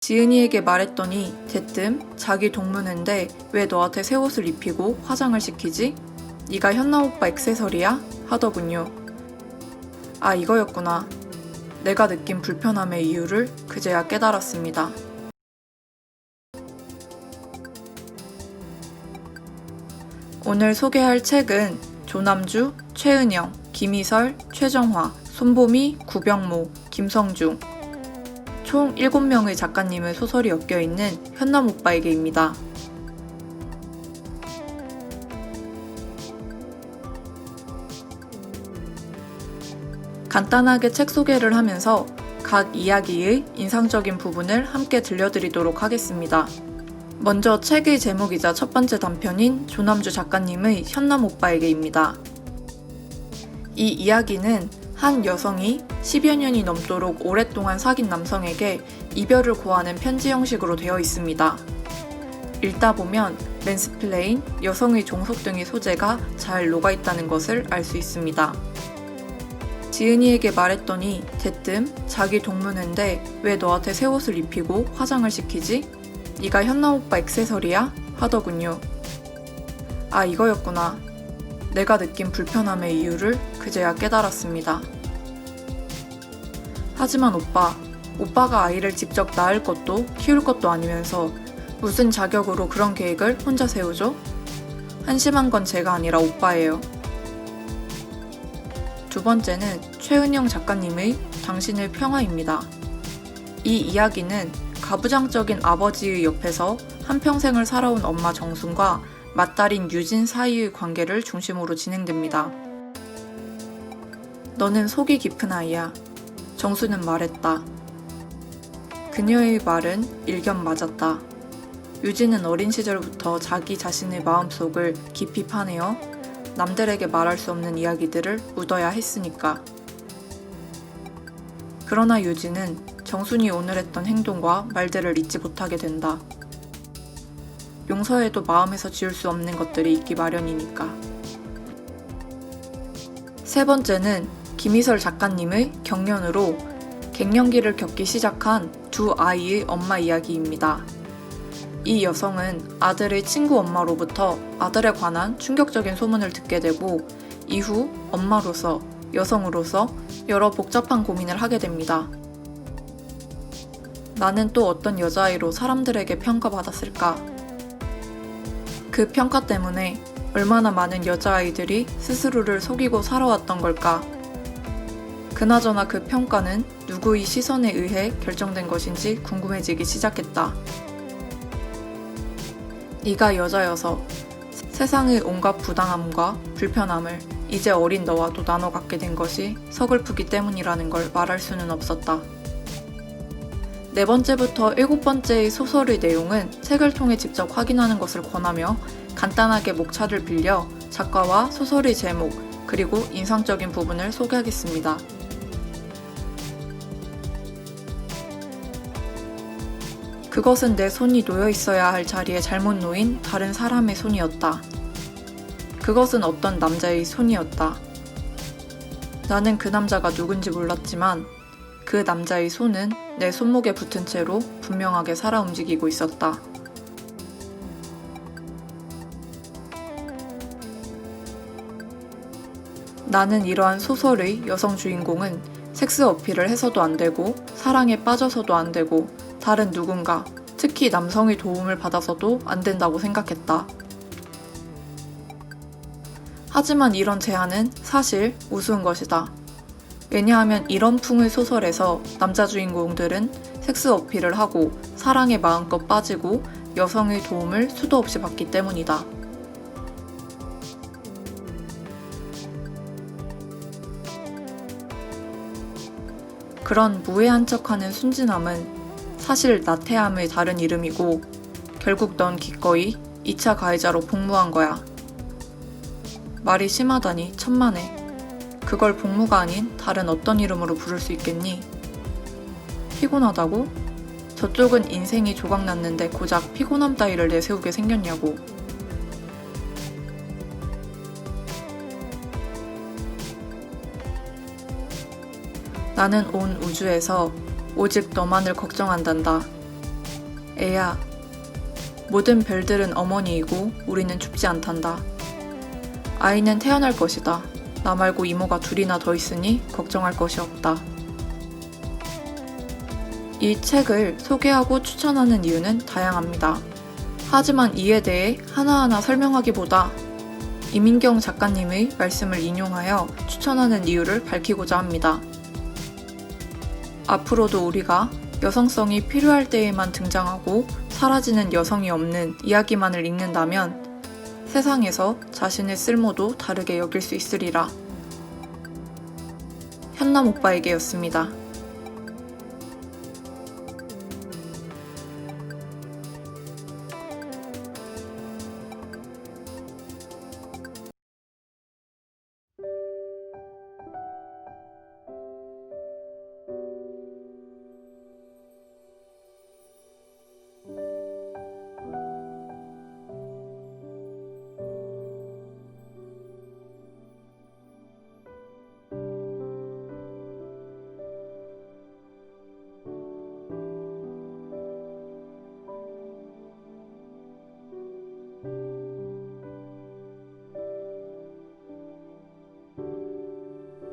지은이에게 말했더니 대뜸 자기 동무인데 왜 너한테 새 옷을 입히고 화장을 시키지? 네가 현남 오빠 액세서리야? 하더군요. 아 이거였구나. 내가 느낀 불편함의 이유를 그제야 깨달았습니다. 오늘 소개할 책은 조남주, 최은영, 김희설, 최정화, 손보미, 구병모, 김성중 총 7명의 작가님의 소설이 엮여 있는 현남 오빠에게입니다. 간단하게 책 소개를 하면서 각 이야기의 인상적인 부분을 함께 들려드리도록 하겠습니다. 먼저 책의 제목이자 첫 번째 단편인 조남주 작가님의 현남 오빠에게입니다. 이 이야기는 한 여성이 10여 년이 넘도록 오랫동안 사귄 남성에게 이별을 고하는 편지 형식으로 되어 있습니다. 읽다 보면 맨스플레인, 여성의 종속 등의 소재가 잘 녹아 있다는 것을 알 수 있습니다. 지은이에게 말했더니 대뜸 자기 동무인데 왜 너한테 새 옷을 입히고 화장을 시키지? 네가 현남 오빠 액세서리야? 하더군요. 아 이거였구나. 내가 느낀 불편함의 이유를 그제야 깨달았습니다. 하지만 오빠, 오빠가 아이를 직접 낳을 것도 키울 것도 아니면서 무슨 자격으로 그런 계획을 혼자 세우죠? 한심한 건 제가 아니라 오빠예요. 두 번째는 최은영 작가님의 당신의 평화입니다. 이 이야기는 가부장적인 아버지의 옆에서 한평생을 살아온 엄마 정순과 맏딸인 유진 사이의 관계를 중심으로 진행됩니다. 너는 속이 깊은 아이야. 정수는 말했다. 그녀의 말은 일견 맞았다. 유진은 어린 시절부터 자기 자신의 마음속을 깊이 파내어 남들에게 말할 수 없는 이야기들을 묻어야 했으니까. 그러나 유진은 정순이 오늘 했던 행동과 말들을 잊지 못하게 된다. 용서해도 마음에서 지울 수 없는 것들이 있기 마련이니까. 세 번째는 김희설 작가님의 경련으로 갱년기를 겪기 시작한 두 아이의 엄마 이야기입니다. 이 여성은 아들의 친구 엄마로부터 아들에 관한 충격적인 소문을 듣게 되고 이후 엄마로서 여성으로서 여러 복잡한 고민을 하게 됩니다. 나는 또 어떤 여자아이로 사람들에게 평가받았을까? 그 평가 때문에 얼마나 많은 여자아이들이 스스로를 속이고 살아왔던 걸까? 그나저나 그 평가는 누구의 시선에 의해 결정된 것인지 궁금해지기 시작했다. 네가 여자여서 세상의 온갖 부당함과 불편함을 이제 어린 너와도 나눠 갖게 된 것이 서글프기 때문이라는 걸 말할 수는 없었다. 네 번째부터 일곱 번째의 소설의 내용은 책을 통해 직접 확인하는 것을 권하며 간단하게 목차를 빌려 작가와 소설의 제목, 그리고 인상적인 부분을 소개하겠습니다. 그것은 내 손이 놓여 있어야 할 자리에 잘못 놓인 다른 사람의 손이었다. 그것은 어떤 남자의 손이었다. 나는 그 남자가 누군지 몰랐지만 그 남자의 손은 내 손목에 붙은 채로 분명하게 살아 움직이고 있었다. 나는 이러한 소설의 여성 주인공은 섹스 어필을 해서도 안 되고 사랑에 빠져서도 안 되고 다른 누군가, 특히 남성의 도움을 받아서도 안 된다고 생각했다. 하지만 이런 제안은 사실 우스운 것이다. 왜냐하면 이런 풍의 소설에서 남자 주인공들은 섹스 어필을 하고 사랑에 마음껏 빠지고 여성의 도움을 수도 없이 받기 때문이다. 그런 무해한 척하는 순진함은 사실 나태함의 다른 이름이고 결국 넌 기꺼이 2차 가해자로 복무한 거야. 말이 심하다니 천만에. 그걸 복무가 아닌 다른 어떤 이름으로 부를 수 있겠니? 피곤하다고? 저쪽은 인생이 조각났는데 고작 피곤함 따위를 내세우게 생겼냐고. 나는 온 우주에서 오직 너만을 걱정한단다. 애야, 모든 별들은 어머니이고 우리는 죽지 않단다. 아이는 태어날 것이다. 나 말고 이모가 둘이나 더 있으니 걱정할 것이 없다. 이 책을 소개하고 추천하는 이유는 다양합니다. 하지만 이에 대해 하나하나 설명하기보다 이민경 작가님의 말씀을 인용하여 추천하는 이유를 밝히고자 합니다. 앞으로도 우리가 여성성이 필요할 때에만 등장하고 사라지는 여성이 없는 이야기만을 읽는다면 세상에서 자신의 쓸모도 다르게 여길 수 있으리라. 현남 오빠에게였습니다.